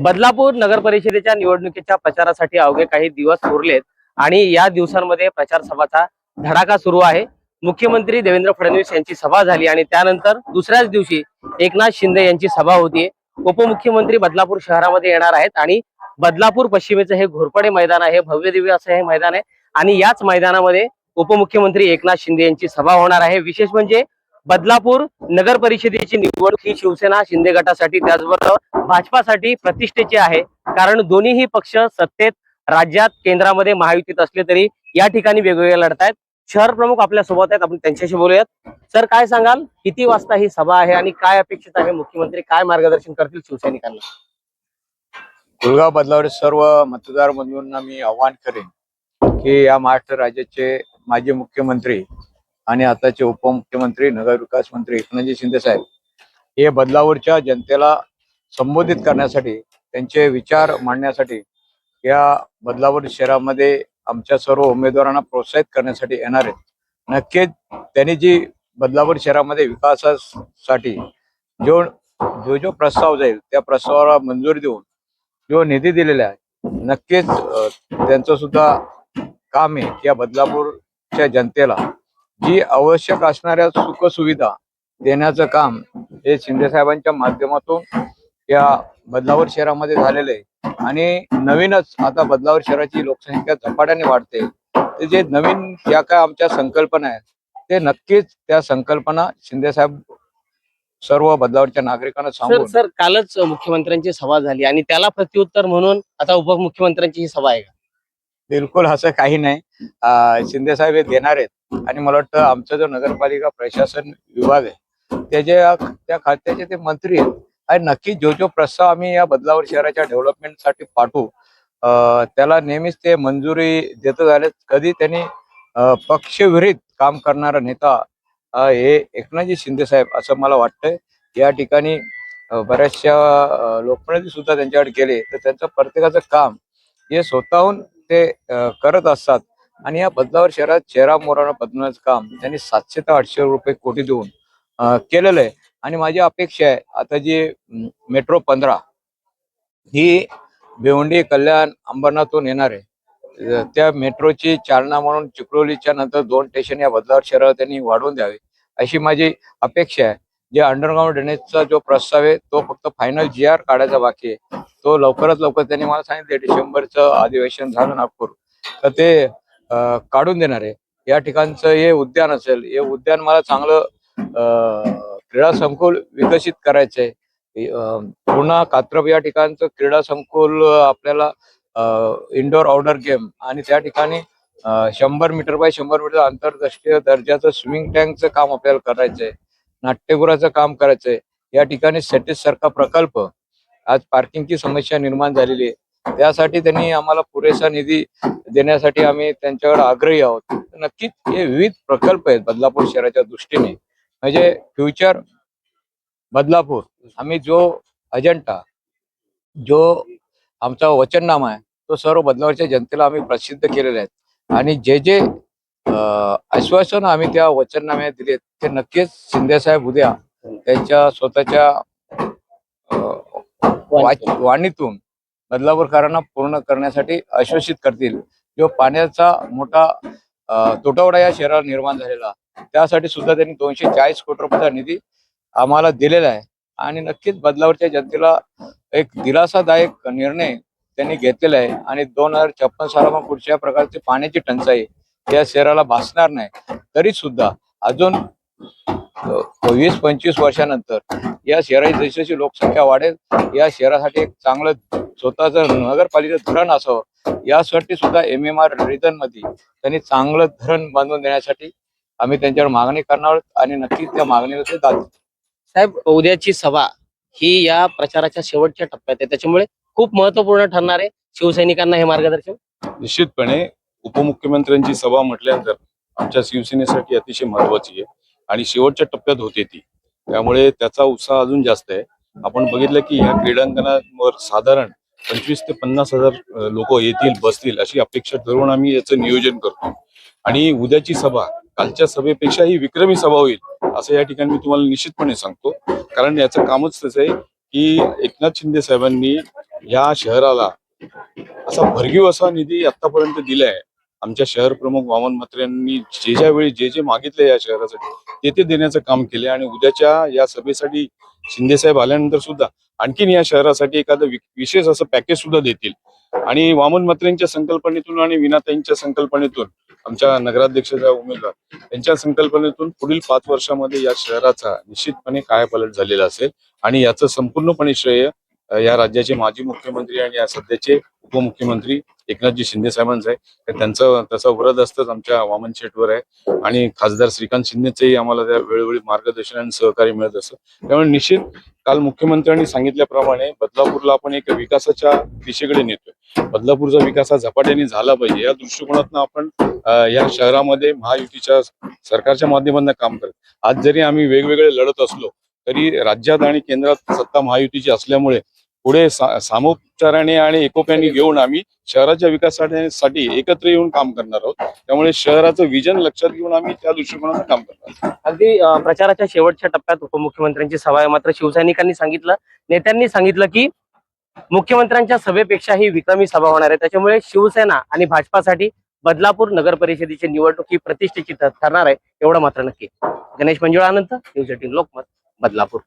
बदलापूर नगर परिषदेच्या निवडणुकीच्या प्रचारासाठी अवघे काही दिवस उरलेत आणि या दिवसांमध्ये प्रचार सभाचा धडाका सुरू आहे. मुख्यमंत्री देवेंद्र फडणवीस यांची सभा झाली आणि त्यानंतर दुसऱ्याच दिवशी एकनाथ शिंदे यांची सभा होतीये. उपमुख्यमंत्री बदलापूर शहरामध्ये येणार आहेत आणि बदलापूर पश्चिमेचं हे घोरपडे मैदान आहे भव्य दिव्य असं हे मैदान आहे आणि याच मैदानामध्ये उपमुख्यमंत्री एकनाथ शिंदे यांची सभा होणार आहे. विशेष म्हणजे बदलापूर नगर परिषदेची निवडणूक ही शिवसेना शिंदे गटासाठी त्याचबरोबर भाजपासाठी प्रतिष्ठेची आहे. कारण दोन्हीही पक्ष सत्तेत राज्यात केंद्रामध्ये महायुतीत असले तरी या ठिकाणी वेगवेगळे लढत आहेत. शहर प्रमुख आपल्यासोबत आहेत. आपण त्यांच्याशी बोलूयात. सर काय सांगाल? किती वाजता ही सभा आहे आणि काय अपेक्षित आहे? मुख्यमंत्री काय मार्गदर्शन करतील शिवसैनिकांना? कुलगाव बदलावर सर्व मतदार बंधूंना मी आवाहन करेन की या महाराष्ट्र राज्याचे माजी मुख्यमंत्री आणि आताचे उपमुख्यमंत्री नगर विकास मंत्री एकनाथजी शिंदे साहेब हे बदलावरच्या जनतेला संबोधित करण्यासाठी त्यांचे विचार मांडण्यासाठी या बदलावर शहरामध्ये आमच्या सर्व उमेदवारांना प्रोत्साहित करण्यासाठी येणार आहेत. नक्कीच त्यांनी जी बदलावर शहरामध्ये विकासासाठी जो जो जो प्रस्ताव जाईल त्या प्रस्तावाला मंजुरी देऊन जो निधी दिलेला आहे नक्कीच त्यांचं सुद्धा काम आहे. या बदलापूरच्या जनतेला जी आवश्यक असणाऱ्या सुखसुविधा देण्याचं काम हे शिंदे साहेबांच्या माध्यमातून या बदलापूर शहरामध्ये झालेलं आहे. आणि नवीनच आता बदलापूर शहराची लोकसंख्या झपाट्याने वाढते. ते जे नवीन ज्या काय आमच्या संकल्पना आहेत ते नक्कीच त्या संकल्पना शिंदे साहेब सर्व बदलावरच्या नागरिकांना सर सांगून सर कालच मुख्यमंत्र्यांची सभा झाली आणि त्याला प्रत्युत्तर म्हणून आता उपमुख्यमंत्र्यांची ही सभा आहे का? बिलकुल असं काही नाही. शिंदे साहेब हे देणार आहेत. आणि मला वाटतं आमचा जो नगरपालिका प्रशासन विभाग आहे त्याच्या त्या खात्याचे ते मंत्री आहेत. आणि नक्की जो जो प्रस्ताव आम्ही या बदलावर शहराच्या डेव्हलपमेंटसाठी पाठवू त्याला नेहमीच ते मंजुरी देत झाले. कधी त्यांनी अं, पक्षविरहित काम करणारा नेता हे एकनाथजी शिंदे साहेब असं मला वाटतंय. या ठिकाणी बऱ्याचशा लोकप्रतिनिधी सुद्धा त्यांच्याकडे गेले. तर त्यांचं प्रत्येकाचं काम हे स्वतःहून ते करत असतात. आणि या बदलावर शहरात चेहरा मोरानं बदलण्याचं काम त्यांनी सातशे ते आठशे रुपये कोटी देऊन केलेलं आहे. आणि माझी अपेक्षा आहे आता जी मेट्रो पंधरा ही भिवंडी कल्याण अंबरनाथून येणार आहे. त्या मेट्रोची चालना म्हणून चिखलोलीच्या नंतर दोन स्टेशन या बदलावर शहराला त्यांनी वाढवून द्यावे अशी माझी अपेक्षा आहे. जे अंडरग्राऊंड ड्रेनेजचा जो प्रस्ताव आहे तो फक्त फायनल जी आर काढायचा बाकी आहे. तो लवकरात लवकर त्यांनी मला सांगितले डिसेंबरचं अधिवेशन झालं नागपूर. तर ते काढून देणार आहे. या ठिकाणचं हे उद्यान असेल हे उद्यान मला चांगलं क्रीडा संकुल विकसित करायचं आहे अं, कात्रप या ठिकाणचं क्रीडा संकुल आपल्याला इंडोर आउटडोर गेम आणि त्या ठिकाणी शंभर मीटर बाय शंभर मीटर आंतरराष्ट्रीय दर्जाचं स्विमिंग टँकचं काम आपल्याला करायचं आहे नाट्यगृहाचं काम करायचंय. या ठिकाणी सेटेस सारखा प्रकल्प आज पार्किंगची समस्या निर्माण झालेली आहे. त्यासाठी त्यांनी आम्हाला पुरेसा निधी देण्यासाठी आम्ही त्यांच्याकडे आग्रही आहोत. नक्कीच हे विविध प्रकल्प आहेत बदलापूर शहराच्या दृष्टीने. म्हणजे फ्युचर बदलापूर आम्ही जो अजेंडा जो आमचा वचननामा आहे तो सर्व बदलावरच्या जनतेला आम्ही प्रसिद्ध केलेले आहेत आणि जे जे आश्वासन आम्ही त्या वचननाम्यात दिले ते नक्कीच शिंदेसाहेब उद्या त्यांच्या स्वतःच्या वाणीतून बदलापूरकरांना पूर्ण करण्यासाठी आश्वासित करतील. जो पाण्याचा मोठा तुटवडा या शहराला निर्माण झालेला त्यासाठी सुद्धा त्यांनी दोनशे चाळीस कोटी रुपयाचा निधी आम्हाला दिलेला आहे. आणि नक्कीच बदलावरच्या जनतेला एक दिलासादायक निर्णय त्यांनी घेतलेला आहे. आणि दोन हजार छप्पन सालामध्ये पुढच्या प्रकारची पाण्याची टंचाई या शहराला भासणार नाही. तरी सुद्धा अजून वीस पंचवीस वर्षानंतर या शहराची जशी जशी लोकसंख्या वाढेल. या शहरासाठी एक चांगलं स्वतःचं नगरपालिकेचं धरण असावं. यासाठी सुद्धा एम एम आर रिजनमध्ये त्यांनी चांगलं धरण बांधून देण्यासाठी आम्ही त्यांच्यावर मागणी करणार आहोत आणि नक्कीच त्या मागणीला ते दाद साहेब उद्याची सभा ही या प्रचाराच्या शेवटच्या टप्प्यात आहे. त्याच्यामुळे खूप महत्त्वपूर्ण ठरणार आहे शिवसैनिकांना हे मार्गदर्शन. निश्चितपणे उपमुख्यमंत्र्यांची सभा म्हटल्यानंतर आमच्या शिवसेनेसाठी अतिशय महत्वाची आहे. आणि शेवटच्या टप्प्यात होते ती. त्यामुळे त्याचा उत्साह अजून जास्त आहे. आपण बघितलं की ह्या क्रीडांगणावर साधारण पंचवीस ते पन्नास हजार लोक येतील बसतील अशी अपेक्षा ठरवून आम्ही याचं नियोजन करतो. आणि उद्याची सभा कालच्या सभेपेक्षा ही विक्रमी सभा होईल असं या ठिकाणी मी तुम्हाला निश्चितपणे सांगतो. कारण याचं कामच तसं आहे की एकनाथ शिंदे साहेबांनी या शहराला असा भरगीव असा निधी आतापर्यंत दिलाय. आमच्या शहर प्रमुख वामन म्हात्रेंनी जे ज्या वेळी जे जे मागितले या शहरासाठी ते ते देण्याचं काम केले. आणि उद्याच्या या सभेसाठी शिंदेसाहेब आल्यानंतर सुद्धा आणखीन या शहरासाठी एखादं विशेष असं पॅकेज सुद्धा देतील. आणि वामन म्हात्रेंच्या संकल्पनेतून आणि विनाताईंच्या संकल्पनेतून आमच्या नगराध्यक्षाच्या उमेदवार यांच्या संकल्पनेतून पुढील पाच वर्षामध्ये या शहराचा निश्चितपणे कायापालट झालेला असेल. आणि याचं संपूर्णपणे श्रेय या राज्याचे माजी मुख्यमंत्री आणि या सध्याचे उपमुख्यमंत्री एकनाथजी शिंदे साहेबांचं आहे. त्यांचं त्याचा वरद असतंच आमच्या वामन शेटवर आहे. आणि खासदार श्रीकांत शिंदेचंही आम्हाला त्या वेळोवेळी मार्गदर्शन आणि सहकार्य मिळत असतं. त्यामुळे निश्चित काल मुख्यमंत्र्यांनी सांगितल्याप्रमाणे बदलापूरला आपण एक विकासाच्या दिशेकडे नेतोय. बदलापूरचा विकास हा झपाट्याने झाला पाहिजे. या दृष्टिकोनातून आपण या शहरामध्ये महायुतीच्या सरकारच्या माध्यमातून काम करत. आज जरी आम्ही वेगवेगळे लढत असलो तरी राज्यात आणि केंद्रात सत्ता महायुतीची असल्यामुळे पुढे सा- सामोपचाराने आणि एकोप्याने घेऊन आम्ही शहराच्या विकासासाठी एकत्र येऊन काम करणार आहोत. त्यामुळे शहराचं विजन लक्षात घेऊन आम्ही त्या दृष्टिकोनानं काम करणार आहोत. अगदी प्रचाराच्या शेवटच्या टप्प्यात उपमुख्यमंत्र्यांची सभा आहे. मात्र शिवसैनिकांनी सांगितलं नेत्यांनी सांगितलं की मुख्यमंत्र्यांच्या सभेपेक्षा ही विक्रमी सभा होणार आहे. त्याच्यामुळे शिवसेना आणि भाजपासाठी बदलापूर नगर परिषदेची निवडणूक ही प्रतिष्ठेची ठरणार आहे. एवढं मात्र नक्की. Ganesh Manjula Anant news eighteen Lokmat Badlapur.